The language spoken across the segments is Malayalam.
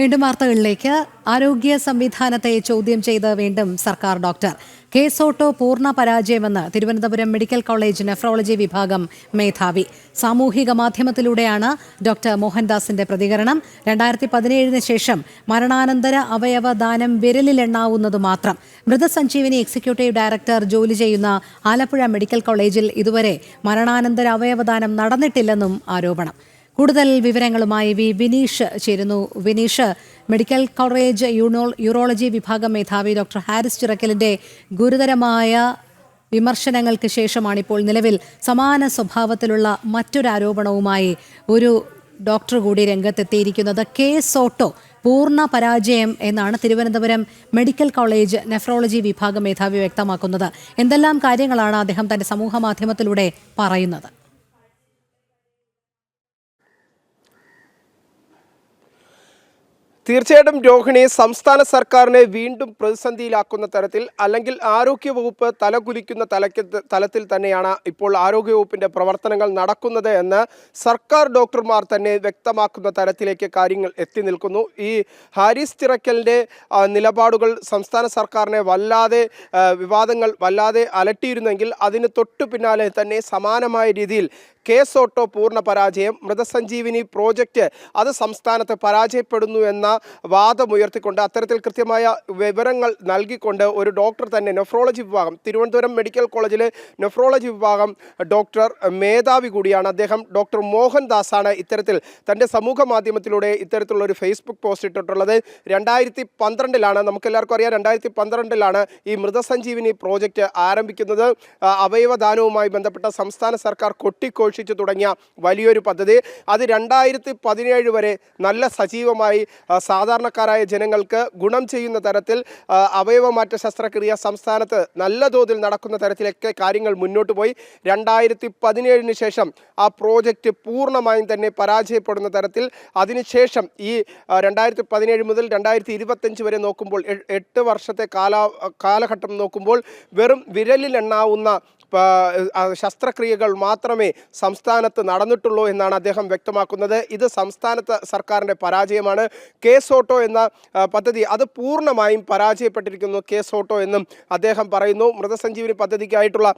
വീണ്ടും വാർത്തകളിലേക്ക്. ആരോഗ്യ സംവിധാനത്തെ ചോദ്യം ചെയ്ത് വീണ്ടും സർക്കാർ ഡോക്ടർ. കേസോട്ടോ പൂർണ പരാജയമെന്ന് തിരുവനന്തപുരം മെഡിക്കൽ കോളേജ് നെഫ്രോളജി വിഭാഗം മേധാവി. സാമൂഹിക മാധ്യമത്തിലൂടെയാണ് ഡോക്ടർ മോഹൻദാസിന്റെ പ്രതികരണം. രണ്ടായിരത്തി പതിനേഴിന് ശേഷം മരണാനന്തര അവയവ ദാനം വിരലിലെണ്ണാവുന്നത് മാത്രം. മൃതസഞ്ജീവനി എക്സിക്യൂട്ടീവ് ഡയറക്ടർ ജോലി ചെയ്യുന്ന ആലപ്പുഴ മെഡിക്കൽ കോളേജിൽ ഇതുവരെ മരണാനന്തര അവയവദാനം നടന്നിട്ടില്ലെന്നും ആരോപണം. കൂടുതൽ വിവരങ്ങളുമായി വി വിനീഷ് ചേരുന്നു. വിനീഷ് മെഡിക്കൽ കോളേജ് യൂണോ യൂറോളജി വിഭാഗം മേധാവി ഡോക്ടർ ഹാരിസ് ചിറക്കലിന്റെ ഗുരുതരമായ വിമർശനങ്ങൾക്ക് ശേഷമാണ് ഇപ്പോൾ നിലവിൽ. സമാന സ്വഭാവത്തിലുള്ള മറ്റൊരു ആരോപണവുമായി ഒരു ഡോക്ടർ കൂടി രംഗത്തെത്തിയിരിക്കുന്നത്. കെ സോട്ടോ പൂർണ പരാജയം എന്നാണ് തിരുവനന്തപുരം മെഡിക്കൽ കോളേജ് നെഫ്രോളജി വിഭാഗം മേധാവി വ്യക്തമാക്കുന്നത്. എന്തെല്ലാം കാര്യങ്ങളാണ് അദ്ദേഹം തന്റെ സമൂഹ മാധ്യമത്തിലൂടെ പറയുന്നത്? തീർച്ചയായിട്ടും രോഹിണി സംസ്ഥാന സർക്കാരിനെ വീണ്ടും പ്രതിസന്ധിയിലാക്കുന്ന തരത്തിൽ അല്ലെങ്കിൽ ആരോഗ്യവകുപ്പ് തലകുലിക്കുന്ന തലക്ക് തലത്തിൽ തന്നെയാണ് ഇപ്പോൾ ആരോഗ്യവകുപ്പിന്റെ പ്രവർത്തനങ്ങൾ നടക്കുന്നത് എന്ന് സർക്കാർ ഡോക്ടർമാർ തന്നെ വ്യക്തമാക്കുന്ന തരത്തിലേക്ക് കാര്യങ്ങൾ എത്തി നിൽക്കുന്നു. ഈ ഹാരിസ് തിറക്കലിന്റെ നിലപാടുകൾ സംസ്ഥാന സർക്കാരിനെ വല്ലാതെ വിവാദങ്ങൾ വല്ലാതെ അലട്ടിയിരുന്നെങ്കിൽ അതിന് തൊട്ടു പിന്നാലെ തന്നെ സമാനമായ രീതിയിൽ കേസ് ഓട്ടോ പൂർണ പരാജയം മൃതസഞ്ജീവിനി പ്രോജക്റ്റ് അത് സംസ്ഥാനത്ത് പരാജയപ്പെടുന്നു എന്ന വാദമുയർത്തിക്കൊണ്ട് അത്തരത്തിൽ കൃത്യമായ വിവരങ്ങൾ നൽകിക്കൊണ്ട് ഒരു ഡോക്ടർ തന്നെ നെഫ്രോളജി വിഭാഗം തിരുവനന്തപുരം മെഡിക്കൽ കോളേജിലെ നെഫ്രോളജി വിഭാഗം ഡോക്ടർ മേധാവി കൂടിയാണ്. അദ്ദേഹം ഡോക്ടർ മോഹൻദാസാണ് ഇത്തരത്തിൽ തന്റെ സമൂഹ മാധ്യമത്തിലൂടെ ഇത്തരത്തിലുള്ള ഒരു ഫേസ്ബുക്ക് പോസ്റ്റ് ഇട്ടിട്ടുള്ളത്. രണ്ടായിരത്തി പന്ത്രണ്ടിലാണ് നമുക്കെല്ലാവർക്കും അറിയാം രണ്ടായിരത്തി പന്ത്രണ്ടിലാണ് ഈ മൃതസഞ്ജീവിനി പ്രോജക്റ്റ് ആരംഭിക്കുന്നത്. അവയവദാനവുമായി ബന്ധപ്പെട്ട സംസ്ഥാന സർക്കാർ കൊട്ടിഘോഷിച്ചു തുടങ്ങിയ വലിയൊരു പദ്ധതി. അത് രണ്ടായിരത്തി പതിനേഴ് വരെ നല്ല സജീവമായി സാധാരണക്കാരായ ജനങ്ങൾക്ക് ഗുണം ചെയ്യുന്ന തരത്തിൽ അവയവമാറ്റ ശസ്ത്രക്രിയ സംസ്ഥാനത്ത് നല്ല തോതിൽ നടക്കുന്ന തരത്തിലൊക്കെ കാര്യങ്ങൾ മുന്നോട്ട് പോയി. രണ്ടായിരത്തി പതിനേഴിന് ശേഷം ആ പ്രോജക്റ്റ് പൂർണമായും തന്നെ പരാജയപ്പെടുന്ന തരത്തിൽ അതിനുശേഷം ഈ രണ്ടായിരത്തി പതിനേഴ് മുതൽ രണ്ടായിരത്തി ഇരുപത്തഞ്ച് വരെ നോക്കുമ്പോൾ എട്ട് വർഷത്തെ കാല കാലഘട്ടം നോക്കുമ്പോൾ വെറും വിരലിലെണ്ണാവുന്ന ശസ്ത്രക്രിയകൾ മാത്രമേ സംസ്ഥാനത്ത് നടന്നിട്ടുള്ളൂ എന്നാണ് അദ്ദേഹം വ്യക്തമാക്കുന്നത്. ഇത് സംസ്ഥാനത്ത് സർക്കാരിന്റെ പരാജയമാണ്. കേസ് ഓട്ടോ എന്ന പദ്ധതി അത് പൂർണമായും പരാജയപ്പെട്ടിരിക്കുന്നു. കേസ് ഓട്ടോ എന്നും അദ്ദേഹം പറയുന്നു. മൃതസഞ്ജീവനി പദ്ധതിക്കായിട്ടുള്ള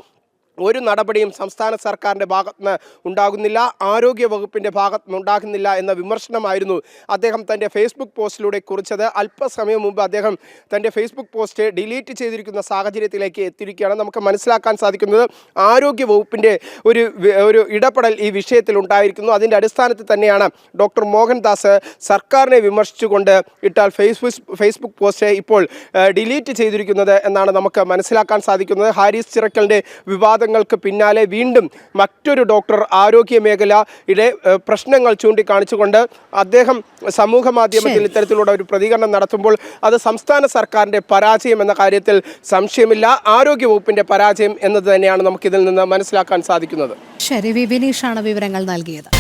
ഒരു നടപടിയും സംസ്ഥാന സർക്കാരിന്റെ ഭാഗത്ത് നിന്ന് ഉണ്ടാകുന്നില്ല. ആരോഗ്യ വകുപ്പിന്റെ ഭാഗത്ത് നിന്ന് ഉണ്ടാകുന്നില്ല എന്ന വിമർശനമായിരുന്നു അദ്ദേഹം തന്റെ ഫേസ്ബുക്ക് പോസ്റ്റിലൂടെ കുറിച്ചത്. അല്പസമയം മുമ്പ് അദ്ദേഹം തന്റെ ഫേസ്ബുക്ക് പോസ്റ്റ് ഡിലീറ്റ് ചെയ്തിരിക്കുന്ന സാഹചര്യത്തിലേക്ക് എത്തിയിരിക്കുകയാണ്. നമുക്ക് മനസ്സിലാക്കാൻ സാധിക്കുന്നത് ആരോഗ്യ വകുപ്പിന്റെ ഒരു ഒരു ഇടപെടൽ ഈ വിഷയത്തിൽ ഉണ്ടായിരിക്കുന്നു. അതിന്റെ അടിസ്ഥാനത്തിൽ തന്നെയാണ് ഡോക്ടർ മോഹൻദാസ് സർക്കാരിനെ വിമർശിച്ചുകൊണ്ട് ഇട്ടാൽ ഫേസ്ബുക്ക് ഫേസ്ബുക്ക് പോസ്റ്റ് ഇപ്പോൾ ഡിലീറ്റ് ചെയ്തിരിക്കുന്നത് എന്നാണ് നമുക്ക് മനസ്സിലാക്കാൻ സാധിക്കുന്നത്. ഹാരിസ് ചിറക്കലിന്റെ വിവാദങ്ങൾക്ക് പിന്നാലെ വീണ്ടും മറ്റൊരു ഡോക്ടർ ആരോഗ്യ മേഖലയുടെ പ്രശ്നങ്ങൾ ചൂണ്ടിക്കാണിച്ചുകൊണ്ട് അദ്ദേഹം സമൂഹ മാധ്യമത്തിൽ ഇത്തരത്തിലുള്ള ഒരു പ്രതികരണം നടത്തുമ്പോൾ അത് സംസ്ഥാന സർക്കാരിന്റെ പരാജയം എന്ന കാര്യത്തിൽ സംശയമില്ല. ആരോഗ്യ വകുപ്പിന്റെ പരാജയം എന്നത് തന്നെയാണ് നമുക്കിതിൽ നിന്ന് മനസ്സിലാക്കാൻ സാധിക്കുന്നത്. ശരി വി വിനീഷാണ് വിവരങ്ങൾ നൽകിയത്.